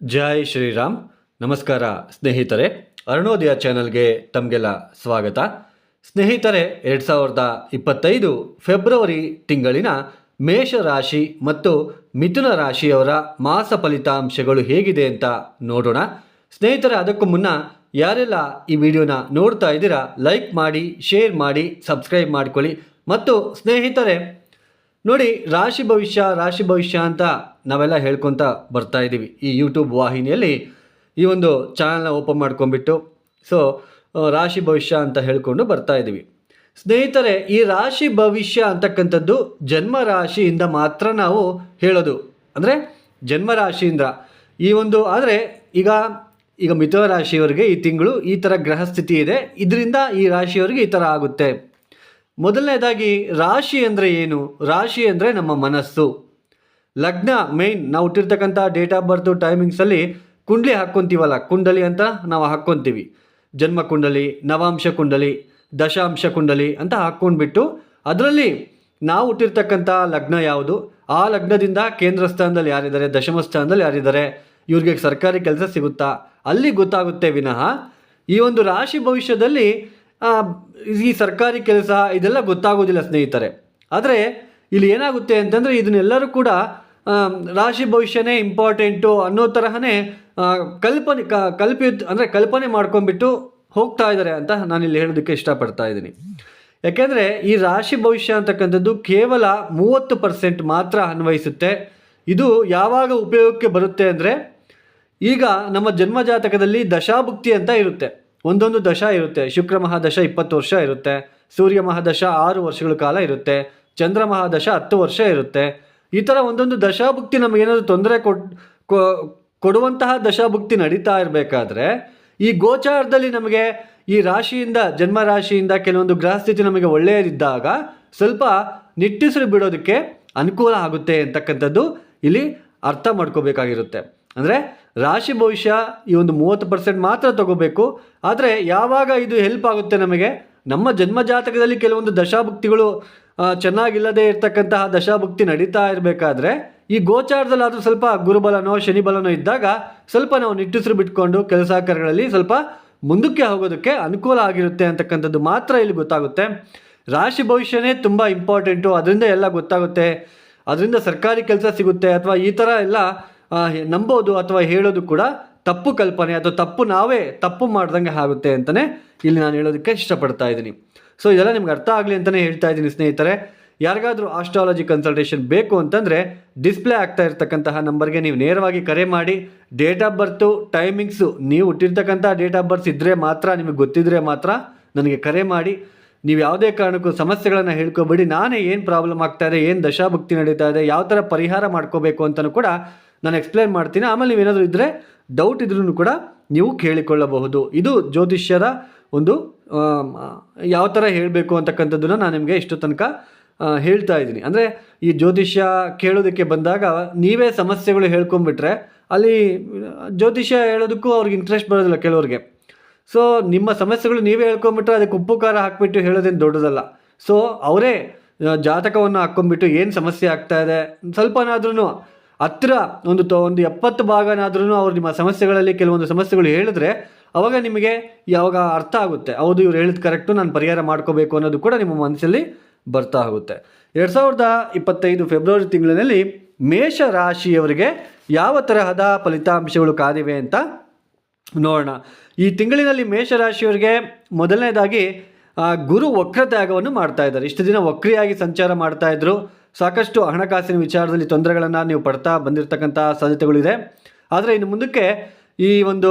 ಜೈ ಶ್ರೀರಾಮ್. ನಮಸ್ಕಾರ ಸ್ನೇಹಿತರೆ, ಅರುಣೋದಯ ಚಾನಲ್ಗೆ ತಮಗೆಲ್ಲ ಸ್ವಾಗತ. ಸ್ನೇಹಿತರೆ, ಎರಡು ಸಾವಿರದ ಇಪ್ಪತ್ತೈದು ಫೆಬ್ರವರಿ ತಿಂಗಳಿನ ಮೇಷ ರಾಶಿ ಮತ್ತು ಮಿಥುನ ರಾಶಿಯವರ ಮಾಸ ಫಲಿತಾಂಶಗಳು ಹೇಗಿದೆ ಅಂತ ನೋಡೋಣ. ಸ್ನೇಹಿತರೆ, ಅದಕ್ಕೂ ಮುನ್ನ ಯಾರೆಲ್ಲ ಈ ವಿಡಿಯೋನ ನೋಡ್ತಾ ಇದ್ದೀರಾ, ಲೈಕ್ ಮಾಡಿ, ಶೇರ್ ಮಾಡಿ, ಸಬ್ಸ್ಕ್ರೈಬ್ ಮಾಡ್ಕೊಳ್ಳಿ. ಮತ್ತು ಸ್ನೇಹಿತರೆ, ನೋಡಿ, ರಾಶಿ ಭವಿಷ್ಯ ರಾಶಿ ಭವಿಷ್ಯ ಅಂತ ನಾವೆಲ್ಲ ಹೇಳ್ಕೊತ ಬರ್ತಾ ಇದ್ದೀವಿ ಈ ಯೂಟ್ಯೂಬ್ ವಾಹಿನಿಯಲ್ಲಿ ಈ ಒಂದು ಚಾನಲ್ನ ಓಪನ್ ಮಾಡ್ಕೊಂಡ್ಬಿಟ್ಟು. ಸೊ ರಾಶಿ ಭವಿಷ್ಯ ಅಂತ ಹೇಳ್ಕೊಂಡು ಬರ್ತಾ ಇದ್ದೀವಿ. ಸ್ನೇಹಿತರೆ, ಈ ರಾಶಿ ಭವಿಷ್ಯ ಅಂತಕ್ಕಂಥದ್ದು ಜನ್ಮ ರಾಶಿಯಿಂದ ಮಾತ್ರ ನಾವು ಹೇಳೋದು. ಅಂದರೆ ಜನ್ಮ ರಾಶಿಯಿಂದ ಈ ಒಂದು, ಆದರೆ, ಈಗ ಈಗ ಮಿಥುನ ರಾಶಿಯವರಿಗೆ ಈ ತಿಂಗಳು ಈ ಥರ ಗ್ರಹ ಸ್ಥಿತಿ ಇದೆ. ಇದರಿಂದ ಈ ರಾಶಿಯವರಿಗೆ ಈ ಥರ ಆಗುತ್ತೆ. ಮೊದಲನೇದಾಗಿ, ರಾಶಿ ಅಂದರೆ ಏನು? ರಾಶಿ ಅಂದರೆ ನಮ್ಮ ಮನಸ್ಸು. ಲಗ್ನ ಮೇಯ್ನ್ ನಾವು ಹುಟ್ಟಿರ್ತಕ್ಕಂಥ ಡೇಟ್ ಆಫ್ ಬರ್ತು ಟೈಮಿಂಗ್ಸಲ್ಲಿ ಕುಂಡಲಿ ಹಾಕ್ಕೊಂತೀವಲ್ಲ, ಕುಂಡಲಿ ಅಂತ ನಾವು ಹಾಕ್ಕೊಂತೀವಿ. ಜನ್ಮ ಕುಂಡಲಿ, ನವಾಂಶ ಕುಂಡಲಿ, ದಶಾಂಶ ಕುಂಡಲಿ ಅಂತ ಹಾಕ್ಕೊಂಡ್ಬಿಟ್ಟು ಅದರಲ್ಲಿ ನಾವು ಹುಟ್ಟಿರ್ತಕ್ಕಂಥ ಲಗ್ನ ಯಾವುದು? ಆ ಲಗ್ನದಿಂದ ಕೇಂದ್ರ ಸ್ಥಾನದಲ್ಲಿ ಯಾರಿದ್ದಾರೆ? ದಶಮ ಸ್ಥಾನದಲ್ಲಿ ಯಾರಿದ್ದಾರೆ? ಇವ್ರಿಗೆ ಸರ್ಕಾರಿ ಕೆಲಸ ಸಿಗುತ್ತಾ? ಅಲ್ಲಿ ಗೊತ್ತಾಗುತ್ತೆ ವಿನಃ ಈ ಒಂದು ರಾಶಿ ಭವಿಷ್ಯದಲ್ಲಿ ಈ ಸರ್ಕಾರಿ ಕೆಲಸ ಇದೆಲ್ಲ ಗೊತ್ತಾಗೋದಿಲ್ಲ ಸ್ನೇಹಿತರೆ. ಆದರೆ ಇಲ್ಲಿ ಏನಾಗುತ್ತೆ ಅಂತಂದರೆ ಇದನ್ನೆಲ್ಲರೂ ಕೂಡ ರಾಶಿ ಭವಿಷ್ಯನೇ ಇಂಪಾರ್ಟೆಂಟು ಅನ್ನೋ ತರಹನೇ ಕಲ್ಪನೆ, ಕ ಕಲ್ಪಿ ಅಂದರೆ ಕಲ್ಪನೆ ಮಾಡ್ಕೊಂಡ್ಬಿಟ್ಟು ಹೋಗ್ತಾ ಇದ್ದಾರೆ ಅಂತ ನಾನು ಇಲ್ಲಿ ಹೇಳೋದಕ್ಕೆ ಇಷ್ಟಪಡ್ತಾ ಇದ್ದೀನಿ. ಯಾಕೆಂದರೆ ಈ ರಾಶಿ ಭವಿಷ್ಯ ಅಂತಕ್ಕಂಥದ್ದು ಕೇವಲ ಮೂವತ್ತು ಪರ್ಸೆಂಟ್ ಮಾತ್ರ ಅನ್ವಯಿಸುತ್ತೆ. ಇದು ಯಾವಾಗ ಉಪಯೋಗಕ್ಕೆ ಬರುತ್ತೆ ಅಂದರೆ, ಈಗ ನಮ್ಮ ಜನ್ಮ ಜಾತಕದಲ್ಲಿ ದಶಾಭುಕ್ತಿ ಅಂತ ಇರುತ್ತೆ. ಒಂದೊಂದು ದಶ ಇರುತ್ತೆ. ಶುಕ್ರ ಮಹಾದಶ ಇಪ್ಪತ್ತು ವರ್ಷ ಇರುತ್ತೆ. ಸೂರ್ಯ ಮಹಾದಶ ಆರು ವರ್ಷಗಳ ಕಾಲ ಇರುತ್ತೆ. ಚಂದ್ರ ಮಹಾದಶ ಹತ್ತು ವರ್ಷ ಇರುತ್ತೆ. ಈ ಥರ ಒಂದೊಂದು ದಶಾಭುಕ್ತಿ ನಮಗೇನಾದರೂ ತೊಂದರೆ ಕೊಡ್ ಕೊಡುವಂತಹ ದಶಾಭುಕ್ತಿ ನಡೀತಾ ಇರಬೇಕಾದ್ರೆ ಈ ಗೋಚಾರದಲ್ಲಿ ನಮಗೆ ಈ ರಾಶಿಯಿಂದ ಜನ್ಮ ರಾಶಿಯಿಂದ ಕೆಲವೊಂದು ಗ್ರಹಸ್ಥಿತಿ ನಮಗೆ ಒಳ್ಳೆಯದಿದ್ದಾಗ ಸ್ವಲ್ಪ ನಿಟ್ಟುಸಿರು ಬಿಡೋದಕ್ಕೆ ಅನುಕೂಲ ಆಗುತ್ತೆ ಅಂತಕ್ಕಂಥದ್ದು ಇಲ್ಲಿ ಅರ್ಥ ಮಾಡ್ಕೋಬೇಕಾಗಿರುತ್ತೆ. ಅಂದರೆ ರಾಶಿ ಭವಿಷ್ಯ ಈ ಒಂದು ಮೂವತ್ತು ಪರ್ಸೆಂಟ್ ಮಾತ್ರ ತಗೋಬೇಕು. ಆದರೆ ಯಾವಾಗ ಇದು ಹೆಲ್ಪ್ ಆಗುತ್ತೆ ನಮಗೆ? ನಮ್ಮ ಜನ್ಮ ಜಾತಕದಲ್ಲಿ ಕೆಲವೊಂದು ದಶಾಭುಕ್ತಿಗಳು ಚೆನ್ನಾಗಿಲ್ಲದೆ ಇರತಕ್ಕಂತಹ ದಶಾಭುಕ್ತಿ ನಡೀತಾ ಇರಬೇಕಾದ್ರೆ ಈ ಗೋಚಾರದಲ್ಲಾದರೂ ಸ್ವಲ್ಪ ಗುರುಬಲನೋ ಶನಿಬಲನೋ ಇದ್ದಾಗ ಸ್ವಲ್ಪ ನಾವು ನಿಟ್ಟುಸಿರು ಬಿಟ್ಕೊಂಡು ಕೆಲಸ ಕಾರ್ಯಗಳಲ್ಲಿ ಸ್ವಲ್ಪ ಮುಂದಕ್ಕೆ ಹೋಗೋದಕ್ಕೆ ಅನುಕೂಲ ಆಗಿರುತ್ತೆ ಅಂತಕ್ಕಂಥದ್ದು ಮಾತ್ರ ಇಲ್ಲಿ ಗೊತ್ತಾಗುತ್ತೆ. ರಾಶಿ ಭವಿಷ್ಯನೇ ತುಂಬ ಇಂಪಾರ್ಟೆಂಟು ಅದರಿಂದ ಎಲ್ಲ ಗೊತ್ತಾಗುತ್ತೆ. ಅದರಿಂದ ಸರ್ಕಾರಿ ಕೆಲಸ ಸಿಗುತ್ತೆ ಅಥವಾ ಈ ಥರ ಎಲ್ಲ ನಂಬೋದು ಅಥವಾ ಹೇಳೋದು ಕೂಡ ತಪ್ಪು ಕಲ್ಪನೆ ಅಥವಾ ತಪ್ಪು ನಾವೇ ತಪ್ಪು ಮಾಡ್ದಂಗೆ ಆಗುತ್ತೆ ಅಂತಲೇ ಇಲ್ಲಿ ನಾನು ಹೇಳೋದಕ್ಕೆ ಇಷ್ಟಪಡ್ತಾ ಇದ್ದೀನಿ. ಸೊ ಇದೆಲ್ಲ ನಿಮ್ಗೆ ಅರ್ಥ ಆಗಲಿ ಅಂತಲೇ ಹೇಳ್ತಾ ಇದ್ದೀನಿ ಸ್ನೇಹಿತರೆ. ಯಾರಿಗಾದರೂ ಆಸ್ಟ್ರಾಲಜಿ ಕನ್ಸಲ್ಟೇಷನ್ ಬೇಕು ಅಂತಂದರೆ ಡಿಸ್ಪ್ಲೇ ಆಗ್ತಾ ಇರ್ತಕ್ಕಂತಹ ನಂಬರ್ಗೆ ನೀವು ನೇರವಾಗಿ ಕರೆ ಮಾಡಿ. ಡೇಟ್ ಆಫ್ ಬರ್ತು ಟೈಮಿಂಗ್ಸು ನೀವು ಹುಟ್ಟಿರ್ತಕ್ಕಂಥ ಡೇಟ್ ಆಫ್ ಬರ್ತ್ ಇದ್ದರೆ ಮಾತ್ರ, ನಿಮಗೆ ಗೊತ್ತಿದ್ದರೆ ಮಾತ್ರ ನನಗೆ ಕರೆ ಮಾಡಿ. ನೀವು ಯಾವುದೇ ಕಾರಣಕ್ಕೂ ಸಮಸ್ಯೆಗಳನ್ನು ಹೇಳ್ಕೊಬೇಡಿ. ನಾನೇ ಏನು ಪ್ರಾಬ್ಲಮ್ ಆಗ್ತಾ ಇದೆ, ಏನು ದಶಾಭಕ್ತಿ ನಡೀತಾ ಇದೆ, ಯಾವ ಥರ ಪರಿಹಾರ ಮಾಡ್ಕೋಬೇಕು ಅಂತಲೂ ಕೂಡ ನಾನು ಎಕ್ಸ್ಪ್ಲೇನ್ ಮಾಡ್ತೀನಿ. ಆಮೇಲೆ ನೀವೇನಾದರೂ ಇದ್ದರೆ ಡೌಟ್ ಇದ್ರೂ ಕೂಡ ನೀವು ಕೇಳಿಕೊಳ್ಳಬಹುದು. ಇದು ಜ್ಯೋತಿಷ್ಯರ ಒಂದು ಯಾವ ಥರ ಹೇಳಬೇಕು ಅಂತಕ್ಕಂಥದ್ದನ್ನು ನಾನು ನಿಮಗೆ ಇಷ್ಟು ತನಕ ಹೇಳ್ತಾ ಇದ್ದೀನಿ. ಅಂದರೆ ಈ ಜ್ಯೋತಿಷ್ಯ ಕೇಳೋದಕ್ಕೆ ಬಂದಾಗ ನೀವೇ ಸಮಸ್ಯೆಗಳು ಹೇಳ್ಕೊಂಬಿಟ್ರೆ ಅಲ್ಲಿ, ಜ್ಯೋತಿಷ್ಯ ಹೇಳೋದಕ್ಕೂ ಅವ್ರಿಗೆ ಇಂಟ್ರೆಸ್ಟ್ ಬರೋದಿಲ್ಲ ಕೆಲವ್ರಿಗೆ ಸೊ ನಿಮ್ಮ ಸಮಸ್ಯೆಗಳು ನೀವೇ ಹೇಳ್ಕೊಂಬಿಟ್ರೆ ಅದಕ್ಕೆ ಉಪ್ಪು ಖಾರ ಹಾಕ್ಬಿಟ್ಟು ಹೇಳೋದೇನು ದೊಡ್ಡದಲ್ಲ. ಸೊ ಅವರೇ ಜಾತಕವನ್ನು ಹಾಕ್ಕೊಂಬಿಟ್ಟು ಏನು ಸಮಸ್ಯೆ ಆಗ್ತಾ ಇದೆ ಸ್ವಲ್ಪನಾದ್ರೂ ಹತ್ತಿರ ಒಂದು ತ, ಒಂದು ಎಪ್ಪತ್ತು ಭಾಗನಾದ್ರೂ ಅವ್ರು ನಿಮ್ಮ ಸಮಸ್ಯೆಗಳಲ್ಲಿ ಕೆಲವೊಂದು ಸಮಸ್ಯೆಗಳು ಹೇಳಿದ್ರೆ ಅವಾಗ ನಿಮಗೆ ಯಾವಾಗ ಅರ್ಥ ಆಗುತ್ತೆ? ಹೌದು, ಇವ್ರು ಹೇಳಿದ ಕರೆಕ್ಟು ನಾನು ಪರಿಹಾರ ಮಾಡ್ಕೋಬೇಕು ಅನ್ನೋದು ಕೂಡ ನಿಮ್ಮ ಮನಸ್ಸಲ್ಲಿ ಬರ್ತಾ ಹೋಗುತ್ತೆ. ಎರಡು ಸಾವಿರದ ಇಪ್ಪತ್ತೈದು ಫೆಬ್ರವರಿ ತಿಂಗಳಿನಲ್ಲಿ ಮೇಷ ರಾಶಿಯವರಿಗೆ ಯಾವ ತರಹದ ಫಲಿತಾಂಶಗಳು ಕಾದಿವೆ ಅಂತ ನೋಡೋಣ. ಈ ತಿಂಗಳಿನಲ್ಲಿ ಮೇಷರಾಶಿಯವರಿಗೆ ಮೊದಲನೇದಾಗಿ ಗುರು ವಕ್ರತ್ಯಾಗವನ್ನು ಮಾಡ್ತಾ ಇದ್ದಾರೆ. ಇಷ್ಟು ದಿನ ವಕ್ರಿಯಾಗಿ ಸಂಚಾರ ಮಾಡ್ತಾ ಇದ್ರು. ಸಾಕಷ್ಟು ಹಣಕಾಸಿನ ವಿಚಾರದಲ್ಲಿ ತೊಂದರೆಗಳನ್ನು ನೀವು ಪಡ್ತಾ ಬಂದಿರತಕ್ಕಂಥ ಸಾಧ್ಯತೆಗಳಿದೆ. ಆದರೆ ಇನ್ನು ಮುಂದಕ್ಕೆ ಈ ಒಂದು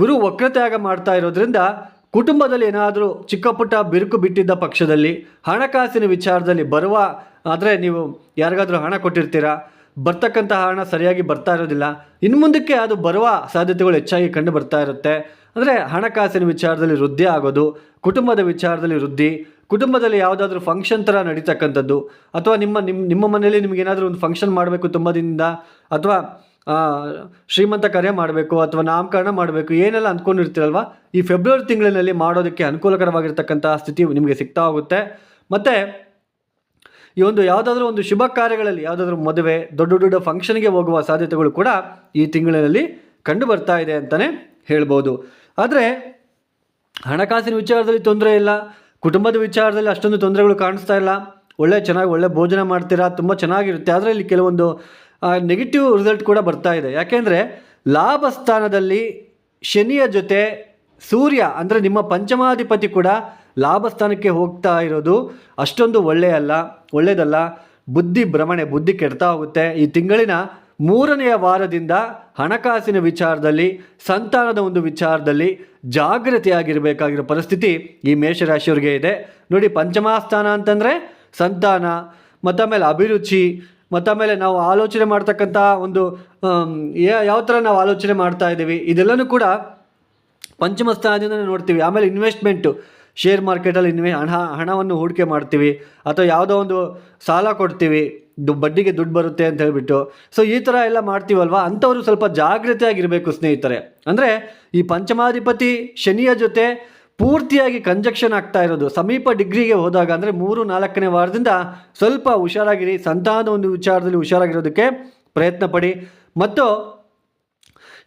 ಗುರು ವಕ್ರತ್ಯಾಗ ಮಾಡ್ತಾ ಇರೋದ್ರಿಂದ ಕುಟುಂಬದಲ್ಲಿ ಏನಾದರೂ ಚಿಕ್ಕ ಪುಟ್ಟ ಬಿರುಕು ಬಿಟ್ಟಿದ್ದ ಪಕ್ಷದಲ್ಲಿ, ಹಣಕಾಸಿನ ವಿಚಾರದಲ್ಲಿ ಬರುವ, ಆದರೆ ನೀವು ಯಾರಿಗಾದರೂ ಹಣ ಕೊಟ್ಟಿರ್ತೀರಾ? ಬರ್ತಕ್ಕಂತಹ ಹಣ ಸರಿಯಾಗಿ ಬರ್ತಾ ಇರೋದಿಲ್ಲ. ಇನ್ನು ಮುಂದಕ್ಕೆ ಅದು ಬರುವ ಸಾಧ್ಯತೆಗಳು ಹೆಚ್ಚಾಗಿ ಕಂಡು ಬರ್ತಾ ಇರುತ್ತೆ. ಅಂದರೆ ಹಣಕಾಸಿನ ವಿಚಾರದಲ್ಲಿ ವೃದ್ಧಿ ಆಗೋದು, ಕುಟುಂಬದ ವಿಚಾರದಲ್ಲಿ ವೃದ್ಧಿ, ಕುಟುಂಬದಲ್ಲಿ ಯಾವುದಾದ್ರೂ ಫಂಕ್ಷನ್ ಥರ ನಡೀತಕ್ಕಂಥದ್ದು, ಅಥವಾ ನಿಮ್ಮ ನಿಮ್ಮ ನಿಮ್ಮ ಮನೆಯಲ್ಲಿ ನಿಮಗೇನಾದರೂ ಒಂದು ಫಂಕ್ಷನ್ ಮಾಡಬೇಕು ತುಂಬ ದಿನದಿಂದ, ಅಥವಾ ಶ್ರೀಮಂತ ಕಾರ್ಯ ಮಾಡಬೇಕು ಅಥವಾ ನಾಮಕರಣ ಮಾಡಬೇಕು, ಏನೆಲ್ಲ ಅಂದ್ಕೊಂಡಿರ್ತೀರಲ್ವ, ಈ ಫೆಬ್ರವರಿ ತಿಂಗಳಿನಲ್ಲಿ ಮಾಡೋದಕ್ಕೆ ಅನುಕೂಲಕರವಾಗಿರ್ತಕ್ಕಂಥ ಸ್ಥಿತಿ ನಿಮಗೆ ಸಿಗ್ತಾ ಹೋಗುತ್ತೆ. ಮತ್ತು, ಈ ಒಂದು ಯಾವುದಾದ್ರೂ ಒಂದು ಶುಭ ಕಾರ್ಯಗಳಲ್ಲಿ, ಯಾವುದಾದ್ರೂ ಮದುವೆ, ದೊಡ್ಡ ದೊಡ್ಡ ಫಂಕ್ಷನ್ಗೆ ಹೋಗುವ ಸಾಧ್ಯತೆಗಳು ಕೂಡ ಈ ತಿಂಗಳಿನಲ್ಲಿ ಕಂಡು ಬರ್ತಾ ಇದೆ ಅಂತಲೇ ಹೇಳ್ಬೋದು. ಆದರೆ, ಹಣಕಾಸಿನ ವಿಚಾರದಲ್ಲಿ ತೊಂದರೆ ಇಲ್ಲ, ಕುಟುಂಬದ ವಿಚಾರದಲ್ಲಿ ಅಷ್ಟೊಂದು ತೊಂದರೆಗಳು ಕಾಣಿಸ್ತಾ ಇಲ್ಲ. ಒಳ್ಳೆ ಚೆನ್ನಾಗಿ, ಒಳ್ಳೆ ಭೋಜನ ಮಾಡ್ತೀರಾ, ತುಂಬ ಚೆನ್ನಾಗಿರುತ್ತೆ. ಆದರೆ ಇಲ್ಲಿ ಕೆಲವೊಂದು ನೆಗೆಟಿವ್ ರಿಸಲ್ಟ್ ಕೂಡ ಬರ್ತಾ ಇದೆ. ಯಾಕೆಂದರೆ ಲಾಭ ಸ್ಥಾನದಲ್ಲಿ ಶನಿಯ ಜೊತೆ ಸೂರ್ಯ, ಅಂದರೆ ನಿಮ್ಮ ಪಂಚಮಾಧಿಪತಿ ಕೂಡ ಲಾಭ ಸ್ಥಾನಕ್ಕೆ ಹೋಗ್ತಾ ಇರೋದು ಅಷ್ಟೊಂದು ಒಳ್ಳೆಯಲ್ಲ ಒಳ್ಳೆಯದಲ್ಲ ಬುದ್ಧಿ ಭ್ರಮಣೆ, ಬುದ್ಧಿ ಕೆಡ್ತಾ ಹೋಗುತ್ತೆ. ಈ ತಿಂಗಳಿನ ಮೂರನೆಯ ವಾರದಿಂದ ಹಣಕಾಸಿನ ವಿಚಾರದಲ್ಲಿ, ಸಂತಾನದ ಒಂದು ವಿಚಾರದಲ್ಲಿ ಜಾಗೃತಿಯಾಗಿರಬೇಕಾಗಿರೋ ಪರಿಸ್ಥಿತಿ ಈ ಮೇಷರಾಶಿಯವರಿಗೆ ಇದೆ. ನೋಡಿ ಪಂಚಮಾಸ್ಥಾನ ಅಂತಂದರೆ ಸಂತಾನ ಮತ್ತು ಆಮೇಲೆ ಅಭಿರುಚಿ ಮತ್ತು ಆಮೇಲೆ ನಾವು ಆಲೋಚನೆ ಮಾಡ್ತಕ್ಕಂಥ ಒಂದು ಯಾವ ಥರ ನಾವು ಆಲೋಚನೆ ಮಾಡ್ತಾ ಇದ್ದೀವಿ, ಇದೆಲ್ಲನೂ ಕೂಡ ಪಂಚಮ ಸ್ಥಾನದಿಂದ ನೋಡ್ತೀವಿ. ಆಮೇಲೆ ಇನ್ವೆಸ್ಟ್ಮೆಂಟು ಶೇರ್ ಮಾರ್ಕೆಟಲ್ಲಿ ಇನ್ವೆ, ಹಣ, ಹಣವನ್ನು ಹೂಡಿಕೆ ಮಾಡ್ತೀವಿ, ಅಥವಾ ಯಾವುದೋ ಒಂದು ಸಾಲ ಕೊಡ್ತೀವಿ ಬಡ್ಡಿಗೆ ದುಡ್ಡು ಬರುತ್ತೆ ಅಂತ ಹೇಳಿಬಿಟ್ಟು. ಸೊ ಈ ಥರ ಎಲ್ಲ ಮಾಡ್ತೀವಲ್ವ? ಅಂಥವರು ಸ್ವಲ್ಪ ಜಾಗ್ರತೆಯಾಗಿರಬೇಕು ಸ್ನೇಹಿತರೆ. ಅಂದರೆ ಈ ಪಂಚಮಾಧಿಪತಿ ಶನಿಯ ಜೊತೆ ಪೂರ್ತಿಯಾಗಿ ಕಂಜಕ್ಷನ್ ಆಗ್ತಾ ಇರೋದು. ಸಮೀಪ ಡಿಗ್ರಿಗೆ ಹೋದಾಗ ಅಂದರೆ ಮೂರು, ನಾಲ್ಕನೇ ವಾರದಿಂದ ಸ್ವಲ್ಪ ಹುಷಾರಾಗಿರಿ. ಸಂತಾನ ಒಂದು ವಿಚಾರದಲ್ಲಿ ಹುಷಾರಾಗಿರೋದಕ್ಕೆ ಪ್ರಯತ್ನ ಪಡಿ. ಮತ್ತು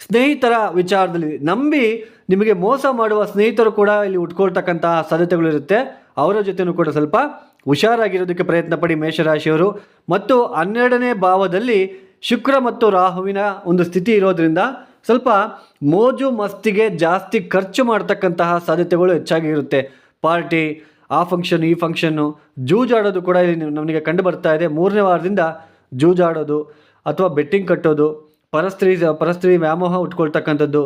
ಸ್ನೇಹಿತರ ವಿಚಾರದಲ್ಲಿ ನಂಬಿ ನಿಮಗೆ ಮೋಸ ಮಾಡುವ ಸ್ನೇಹಿತರು ಕೂಡ ಇಲ್ಲಿ ಉಟ್ಕೊಳ್ತಕ್ಕಂತಹ ಸಾಧ್ಯತೆಗಳಿರುತ್ತೆ ಅವರ ಜೊತೆನೂ ಕೂಡ ಸ್ವಲ್ಪ ಹುಷಾರಾಗಿರೋದಕ್ಕೆ ಪ್ರಯತ್ನ ಪಡಿ ಮೇಷರಾಶಿಯವರು. ಮತ್ತು ಹನ್ನೆರಡನೇ ಭಾವದಲ್ಲಿ ಶುಕ್ರ ಮತ್ತು ರಾಹುವಿನ ಒಂದು ಸ್ಥಿತಿ ಇರೋದ್ರಿಂದ ಸ್ವಲ್ಪ ಮೋಜು ಮಸ್ತಿಗೆ ಜಾಸ್ತಿ ಖರ್ಚು ಮಾಡ್ತಕ್ಕಂತಹ ಸಾಧ್ಯತೆಗಳು ಹೆಚ್ಚಾಗಿ ಇರುತ್ತೆ. ಪಾರ್ಟಿ, ಆ ಫಂಕ್ಷನ್ ಈ ಫಂಕ್ಷನ್ನು ಜೂಜಾಡೋದು ಕೂಡ ಇಲ್ಲಿ ನಮಗೆ ಕಂಡು ಬರ್ತಾ ಇದೆ. ಮೂರನೇ ವಾರದಿಂದ ಜೂಜಾಡೋದು ಅಥವಾ ಬೆಟ್ಟಿಂಗ್ ಕಟ್ಟೋದು, ಪರಸ್ತ್ರೀ ಪರಸ್ತ್ರೀ ವ್ಯಾಮೋಹ ಉಟ್ಕೊಳ್ತಕ್ಕಂಥದ್ದು,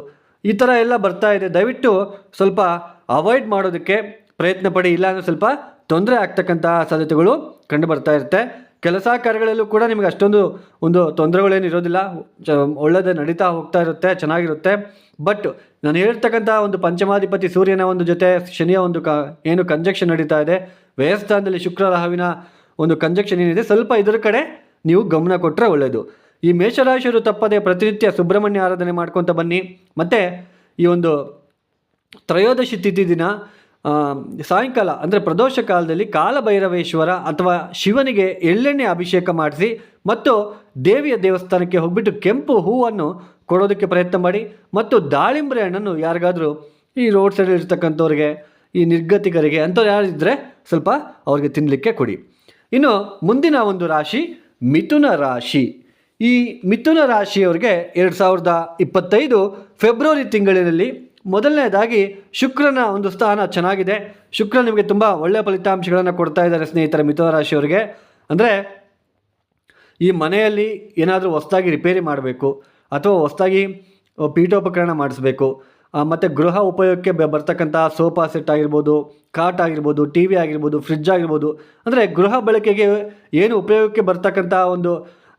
ಈ ಥರ ಎಲ್ಲ ಬರ್ತಾ ಇದೆ. ದಯವಿಟ್ಟು ಸ್ವಲ್ಪ ಅವಾಯ್ಡ್ ಮಾಡೋದಕ್ಕೆ ಪ್ರಯತ್ನ ಪಡಿ. ಇಲ್ಲಾಂದರೆ ಸ್ವಲ್ಪ ತೊಂದರೆ ಆಗ್ತಕ್ಕಂತಹ ಸಾಧ್ಯತೆಗಳು ಕಂಡು ಬರ್ತಾ ಇರುತ್ತೆ. ಕೆಲಸ ಕಾರ್ಯಗಳಲ್ಲೂ ಕೂಡ ನಿಮಗೆ ಅಷ್ಟೊಂದು ಒಂದು ತೊಂದರೆಗಳೇನು ಇರೋದಿಲ್ಲ. ಚ ಒಳ್ಳೆಯದೇ ನಡೀತಾ ಹೋಗ್ತಾ ಇರುತ್ತೆ, ಚೆನ್ನಾಗಿರುತ್ತೆ. ಬಟ್ ನಾನು ಹೇಳ್ತಕ್ಕಂಥ ಒಂದು ಪಂಚಮಾಧಿಪತಿ ಸೂರ್ಯನ ಒಂದು ಜೊತೆ ಶನಿಯ ಒಂದು ಕ, ಏನು ಕಂಜಕ್ಷನ್ ನಡೀತಾ ಇದೆ. ವ್ಯಯಸ್ಥಾನದಲ್ಲಿ ಶುಕ್ರ ರಾಹುವಿನ ಒಂದು ಕಂಜಕ್ಷನ್ ಏನಿದೆ, ಸ್ವಲ್ಪ ಇದರ ಕಡೆ ನೀವು ಗಮನ ಕೊಟ್ಟರೆ ಒಳ್ಳೆಯದು ಈ ಮೇಷರಾಶಿಯರು ತಪ್ಪದೆ ಪ್ರತಿನಿತ್ಯ ಸುಬ್ರಹ್ಮಣ್ಯ ಆರಾಧನೆ ಮಾಡ್ಕೊತ ಬನ್ನಿ. ಮತ್ತು ಈ ಒಂದು ತ್ರಯೋದಶಿ ತಿಥಿ ದಿನ ಸಾಯಂಕಾಲ, ಅಂದರೆ ಪ್ರದೋಷ ಕಾಲದಲ್ಲಿ ಕಾಲಭೈರವೇಶ್ವರ ಅಥವಾ ಶಿವನಿಗೆ ಎಳ್ಳೆಣ್ಣೆ ಅಭಿಷೇಕ ಮಾಡಿಸಿ ಮತ್ತು ದೇವಿಯ ದೇವಸ್ಥಾನಕ್ಕೆ ಹೋಗ್ಬಿಟ್ಟು ಕೆಂಪು ಹೂವನ್ನು ಕೊಡೋದಕ್ಕೆ ಪ್ರಯತ್ನ ಮಾಡಿ ಮತ್ತು ದಾಳಿಂಬೆ ಹಣ್ಣನ್ನು ಯಾರಿಗಾದರೂ ಈ ರೋಡ್ ಸೈಡ್ ಇರ್ತಕ್ಕಂಥವ್ರಿಗೆ ಈ ನಿರ್ಗತಿಕರಿಗೆ, ಅಂಥವ್ರು ಯಾರಿದ್ದರೆ ಸ್ವಲ್ಪ ಅವ್ರಿಗೆ ತಿನ್ನಲಿಕ್ಕೆ ಕೊಡಿ. ಇನ್ನು ಮುಂದಿನ ಒಂದು ರಾಶಿ ಮಿಥುನ ರಾಶಿ. ಈ ಮಿಥುನ ರಾಶಿಯವ್ರಿಗೆ ಎರಡು ಸಾವಿರದ ಇಪ್ಪತ್ತೈದು ಫೆಬ್ರವರಿ ತಿಂಗಳಿನಲ್ಲಿ ಮೊದಲನೇದಾಗಿ ಶುಕ್ರನ ಒಂದು ಸ್ಥಾನ ಚೆನ್ನಾಗಿದೆ. ಶುಕ್ರ ನಿಮಗೆ ತುಂಬ ಒಳ್ಳೆಯ ಫಲಿತಾಂಶಗಳನ್ನು ಕೊಡ್ತಾ ಇದ್ದಾರೆ ಸ್ನೇಹಿತರ, ಮಿಥುನ ರಾಶಿಯವರಿಗೆ. ಅಂದರೆ ಈ ಮನೆಯಲ್ಲಿ ಏನಾದರೂ ಹೊಸದಾಗಿ ರಿಪೇರಿ ಮಾಡಬೇಕು, ಅಥವಾ ಹೊಸದಾಗಿ ಪೀಠೋಪಕರಣ ಮಾಡಿಸ್ಬೇಕು ಮತ್ತು ಗೃಹ ಉಪಯೋಗಕ್ಕೆ ಬರ್ತಕ್ಕಂಥ ಸೋಫಾ ಸೆಟ್ ಆಗಿರ್ಬೋದು, ಕಾಟ್ ಆಗಿರ್ಬೋದು ಟಿ ವಿ ಆಗಿರ್ಬೋದು ಫ್ರಿಡ್ಜ್ ಆಗಿರ್ಬೋದು, ಅಂದರೆ ಗೃಹ ಬಳಕೆಗೆ ಏನು ಉಪಯೋಗಕ್ಕೆ ಬರ್ತಕ್ಕಂಥ ಒಂದು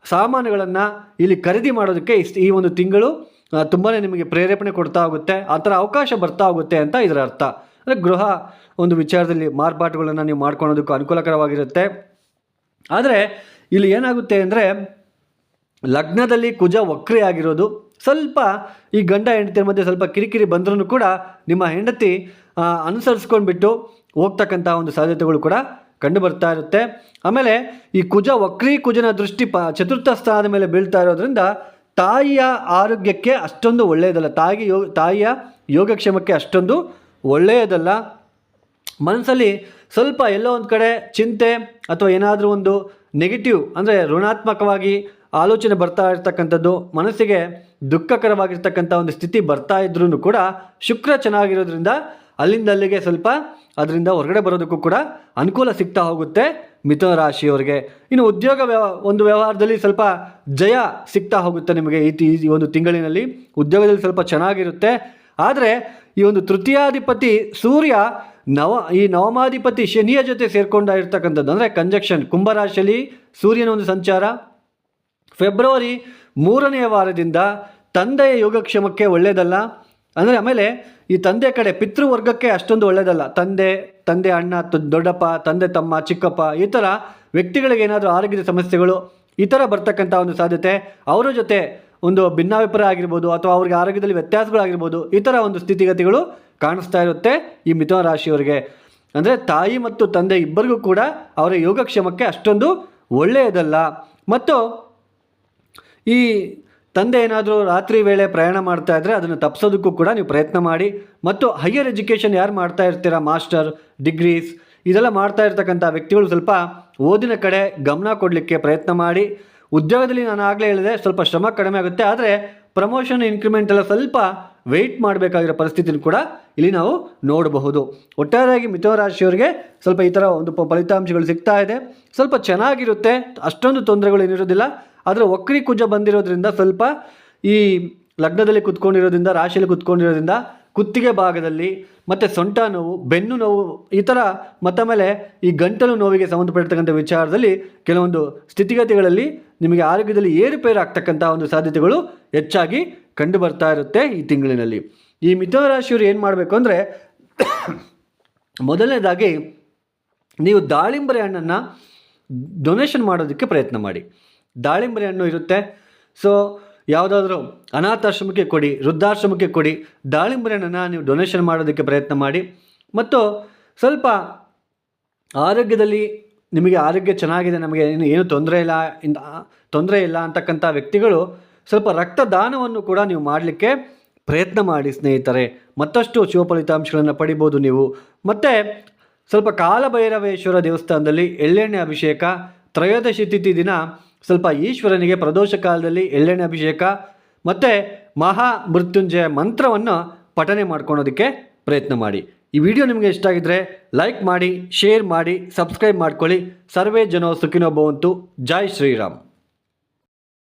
ಸಾಮಾನುಗಳನ್ನು ಇಲ್ಲಿ ಖರೀದಿ ಮಾಡೋದಕ್ಕೆ ಇಷ್ಟು ಈ ಒಂದು ತಿಂಗಳು ತುಂಬಾ ನಿಮಗೆ ಪ್ರೇರೇಪಣೆ ಕೊಡ್ತಾ ಹೋಗುತ್ತೆ. ಆ ಥರ ಅವಕಾಶ ಬರ್ತಾ ಹೋಗುತ್ತೆ ಅಂತ ಇದರ ಅರ್ಥ. ಅಂದರೆ ಗೃಹ ಒಂದು ವಿಚಾರದಲ್ಲಿ ಮಾರ್ಪಾಟುಗಳನ್ನು ನೀವು ಮಾಡ್ಕೊಳೋದಕ್ಕೂ ಅನುಕೂಲಕರವಾಗಿರುತ್ತೆ. ಆದರೆ ಇಲ್ಲಿ ಏನಾಗುತ್ತೆ ಅಂದರೆ ಲಗ್ನದಲ್ಲಿ ಕುಜ ವಕ್ರಿ ಆಗಿರೋದು. ಸ್ವಲ್ಪ ಈ ಗಂಡ ಹೆಂಡತಿಯ ಮಧ್ಯೆ ಸ್ವಲ್ಪ ಕಿರಿಕಿರಿ ಬಂದ್ರೂ ಕೂಡ ನಿಮ್ಮ ಹೆಂಡತಿ ಅನುಸರಿಸ್ಕೊಂಡ್ಬಿಟ್ಟು ಹೋಗ್ತಕ್ಕಂಥ ಒಂದು ಸಾಧ್ಯತೆಗಳು ಕೂಡ ಕಂಡು ಬರ್ತಾ ಇರುತ್ತೆ. ಆಮೇಲೆ ಈ ಕುಜ ವಕ್ರಿ ಕುಜನ ದೃಷ್ಟಿ ಪ ಚತುರ್ಥ ಸ್ಥಾನದ ಮೇಲೆ ಬೀಳ್ತಾ ಇರೋದ್ರಿಂದ ತಾಯಿಯ ಆರೋಗ್ಯಕ್ಕೆ ಅಷ್ಟೊಂದು ಒಳ್ಳೆಯದಲ್ಲ, ತಾಯಿಗೆ ಯೋಗ, ತಾಯಿಯ ಯೋಗಕ್ಷೇಮಕ್ಕೆ ಅಷ್ಟೊಂದು ಒಳ್ಳೆಯದಲ್ಲ. ಮನಸ್ಸಲ್ಲಿ ಸ್ವಲ್ಪ ಎಲ್ಲೋ ಒಂದು ಕಡೆ ಚಿಂತೆ ಅಥವಾ ಏನಾದರೂ ಒಂದು ನೆಗೆಟಿವ್ ಅಂದರೆ ಋಣಾತ್ಮಕವಾಗಿ ಆಲೋಚನೆ ಬರ್ತಾ ಇರ್ತಕ್ಕಂಥದ್ದು, ಮನಸ್ಸಿಗೆ ದುಃಖಕರವಾಗಿರ್ತಕ್ಕಂಥ ಒಂದು ಸ್ಥಿತಿ ಬರ್ತಾ ಇದ್ರೂ ಕೂಡ ಶುಕ್ರ ಚೆನ್ನಾಗಿರೋದ್ರಿಂದ ಅಲ್ಲಿಂದ ಅಲ್ಲಿಗೆ ಸ್ವಲ್ಪ ಅದರಿಂದ ಹೊರಗಡೆ ಬರೋದಕ್ಕೂ ಕೂಡ ಅನುಕೂಲ ಸಿಗ್ತಾ ಹೋಗುತ್ತೆ. ಮಿಥುನ ರಾಶಿಯವರಿಗೆ ಇನ್ನು ಉದ್ಯೋಗ ವ್ಯವ ಒಂದು ವ್ಯವಹಾರದಲ್ಲಿ ಸ್ವಲ್ಪ ಜಯ ಸಿಗ್ತಾ ಹೋಗುತ್ತೆ ನಿಮಗೆ ಈ ಈ ಒಂದು ತಿಂಗಳಿನಲ್ಲಿ. ಉದ್ಯೋಗದಲ್ಲಿ ಸ್ವಲ್ಪ ಚೆನ್ನಾಗಿರುತ್ತೆ. ಆದರೆ ಈ ಒಂದು ತೃತೀಯಾಧಿಪತಿ ಸೂರ್ಯ ನವ, ಈ ನವಮಾಧಿಪತಿ ಶನಿಯ ಜೊತೆ ಸೇರ್ಕೊಂಡ ಇರ್ತಕ್ಕಂಥದ್ದು ಅಂದರೆ ಕಂಜಕ್ಷನ್ ಕುಂಭರಾಶಿಯಲ್ಲಿ ಸೂರ್ಯನ ಒಂದು ಸಂಚಾರ. ಫೆಬ್ರವರಿ ಮೂರನೆಯ ವಾರದಿಂದ ತಂದೆಯ ಯೋಗಕ್ಷೇಮಕ್ಕೆ ಒಳ್ಳೆಯದಲ್ಲ. ಅಂದರೆ ಆಮೇಲೆ ಈ ತಂದೆ ಕಡೆ, ಪಿತೃವರ್ಗಕ್ಕೆ ಅಷ್ಟೊಂದು ಒಳ್ಳೆಯದಲ್ಲ ತಂದೆ ತಂದೆ ಅಣ್ಣ ದೊಡ್ಡಪ್ಪ, ತಂದೆ ತಮ್ಮ, ಚಿಕ್ಕಪ್ಪ, ಈ ಥರ ವ್ಯಕ್ತಿಗಳಿಗೆ ಏನಾದರೂ ಆರೋಗ್ಯದ ಸಮಸ್ಯೆಗಳು ಈ ಥರ ಬರ್ತಕ್ಕಂಥ ಒಂದು ಸಾಧ್ಯತೆ. ಅವರ ಜೊತೆ ಒಂದು ಭಿನ್ನಾಭಿಪ್ರಾಯ ಆಗಿರ್ಬೋದು ಅಥವಾ ಅವ್ರಿಗೆ ಆರೋಗ್ಯದಲ್ಲಿ ವ್ಯತ್ಯಾಸಗಳಾಗಿರ್ಬೋದು ಈ ಥರ ಒಂದು ಸ್ಥಿತಿಗತಿಗಳು ಕಾಣಿಸ್ತಾ ಇರುತ್ತೆ ಈ ಮಿಥುನ ರಾಶಿಯವರಿಗೆ. ಅಂದರೆ ತಾಯಿ ಮತ್ತು ತಂದೆ ಇಬ್ಬರಿಗೂ ಕೂಡ ಅವರ ಯೋಗಕ್ಷೇಮಕ್ಕೆ ಅಷ್ಟೊಂದು ಒಳ್ಳೆಯದಲ್ಲ. ಮತ್ತು ಈ ತಂದೆ ಏನಾದರೂ ರಾತ್ರಿ ವೇಳೆ ಪ್ರಯಾಣ ಮಾಡ್ತಾ ಇದ್ದರೆ ಅದನ್ನು ತಪ್ಪಿಸೋದಕ್ಕೂ ಕೂಡ ನೀವು ಪ್ರಯತ್ನ ಮಾಡಿ. ಮತ್ತು ಹೈಯರ್ ಎಜುಕೇಷನ್ ಯಾರು ಮಾಡ್ತಾ ಇರ್ತೀರಾ? ಮಾಸ್ಟರ್ ಡಿಗ್ರೀಸ್ ಇದೆಲ್ಲ ಮಾಡ್ತಾ ಇರ್ತಕ್ಕಂಥ ವ್ಯಕ್ತಿಗಳು ಸ್ವಲ್ಪ ಓದಿನ ಕಡೆ ಗಮನ ಕೊಡಲಿಕ್ಕೆ ಪ್ರಯತ್ನ ಮಾಡಿ. ಉದ್ಯೋಗದಲ್ಲಿ ನಾನು ಆಗಲೇ ಹೇಳಿದೆ, ಸ್ವಲ್ಪ ಶ್ರಮ ಕಡಿಮೆ ಆಗುತ್ತೆ. ಆದರೆ ಪ್ರಮೋಷನ್ ಇನ್ಕ್ರಿಮೆಂಟ್ ಎಲ್ಲ ಸ್ವಲ್ಪ ವೆಯ್ಟ್ ಮಾಡಬೇಕಾಗಿರೋ ಪರಿಸ್ಥಿತಿನ ಕೂಡ ಇಲ್ಲಿ ನಾವು ನೋಡಬಹುದು. ಒಟ್ಟಾರೆಯಾಗಿ ಮಿಥುನ ರಾಶಿಯವರಿಗೆ ಸ್ವಲ್ಪ ಈ ಥರ ಒಂದು ಫಲಿತಾಂಶಗಳು ಸಿಗ್ತಾ ಇದೆ. ಸ್ವಲ್ಪ ಚೆನ್ನಾಗಿರುತ್ತೆ, ಅಷ್ಟೊಂದು ತೊಂದರೆಗಳು ಏನಿರೋದಿಲ್ಲ. ಆದರೆ ವಕ್ರಿ ಕುಜ ಬಂದಿರೋದ್ರಿಂದ ಸ್ವಲ್ಪ ಈ ಲಗ್ನದಲ್ಲಿ ಕುತ್ಕೊಂಡಿರೋದ್ರಿಂದ, ರಾಶಿಯಲ್ಲಿ ಕುತ್ಕೊಂಡಿರೋದ್ರಿಂದ ಕುತ್ತಿಗೆ ಭಾಗದಲ್ಲಿ ಮತ್ತು ಸೊಂಟ ನೋವು, ಬೆನ್ನು ನೋವು, ಈ ಥರ ಮತ್ತ ಮೇಲೆ ಈ ಗಂಟಲು ನೋವಿಗೆ ಸಂಬಂಧಪಟ್ಟಿರ್ತಕ್ಕಂಥ ವಿಚಾರದಲ್ಲಿ ಕೆಲವೊಂದು ಸ್ಥಿತಿಗತಿಗಳಲ್ಲಿ ನಿಮಗೆ ಆರೋಗ್ಯದಲ್ಲಿ ಏರುಪೇರು ಆಗ್ತಕ್ಕಂಥ ಒಂದು ಸಾಧ್ಯತೆಗಳು ಹೆಚ್ಚಾಗಿ ಕಂಡು ಬರ್ತಾ ಇರುತ್ತೆ ಈ ತಿಂಗಳಿನಲ್ಲಿ. ಈ ಮಿಥುನ ರಾಶಿಯವರು ಏನು ಮಾಡಬೇಕು ಅಂದರೆ ಮೊದಲನೇದಾಗಿ ನೀವು ದಾಳಿಂಬರೆ ಹಣ್ಣನ್ನು ಡೊನೇಷನ್ ಮಾಡೋದಕ್ಕೆ ಪ್ರಯತ್ನ ಮಾಡಿ. ದಾಳಿಂಬರೆ ಹಣ್ಣು ಇರುತ್ತೆ. ಸೊ ಯಾವುದಾದ್ರೂ ಅನಾಥಾಶ್ರಮಕ್ಕೆ ಕೊಡಿ, ವೃದ್ಧಾಶ್ರಮಕ್ಕೆ ಕೊಡಿ, ದಾಳಿಂಬೆ ಹಣ್ಣನ್ನು ನೀವು ಡೊನೇಷನ್ ಮಾಡೋದಕ್ಕೆ ಪ್ರಯತ್ನ ಮಾಡಿ. ಮತ್ತು ಸ್ವಲ್ಪ ಆರೋಗ್ಯದಲ್ಲಿ ನಿಮಗೆ ಆರೋಗ್ಯ ಚೆನ್ನಾಗಿದೆ, ನಮಗೆ ಏನು ಏನು ತೊಂದರೆ ಇಲ್ಲ, ಇಂದ ತೊಂದರೆ ಇಲ್ಲ ಅಂತಕ್ಕಂಥ ವ್ಯಕ್ತಿಗಳು ಸ್ವಲ್ಪ ರಕ್ತದಾನವನ್ನು ಕೂಡ ನೀವು ಮಾಡಲಿಕ್ಕೆ ಪ್ರಯತ್ನ ಮಾಡಿ ಸ್ನೇಹಿತರೆ. ಮತ್ತಷ್ಟು ಶಿವ ಫಲಿತಾಂಶಗಳನ್ನು ಪಡಿಬೋದು ನೀವು. ಮತ್ತು ಸ್ವಲ್ಪ ಕಾಲಭೈರವೇಶ್ವರ ದೇವಸ್ಥಾನದಲ್ಲಿ ಎಳ್ಳೆಣ್ಣೆ ಅಭಿಷೇಕ ತ್ರಯೋದಶಿ ತಿಥಿ ದಿನ ಸ್ವಲ್ಪ ಈಶ್ವರನಿಗೆ ಪ್ರದೋಷ ಕಾಲದಲ್ಲಿ ಎಳ್ಳೆಣ್ಣೆ ಅಭಿಷೇಕ ಮತ್ತು ಮಹಾ ಮೃತ್ಯುಂಜಯ ಮಂತ್ರವನ್ನು ಪಠನೆ ಮಾಡ್ಕೊಳೋದಕ್ಕೆ ಪ್ರಯತ್ನ ಮಾಡಿ. ಈ ವಿಡಿಯೋ ನಿಮಗೆ ಇಷ್ಟ ಆಗಿದ್ದರೆ ಲೈಕ್ ಮಾಡಿ, ಶೇರ್ ಮಾಡಿ, ಸಬ್ಸ್ಕ್ರೈಬ್ ಮಾಡ್ಕೊಳ್ಳಿ. ಸರ್ವೇ ಜನೋ ಸುಖಿನೋ ಭವಂತು. ಜೈ ಶ್ರೀರಾಮ್.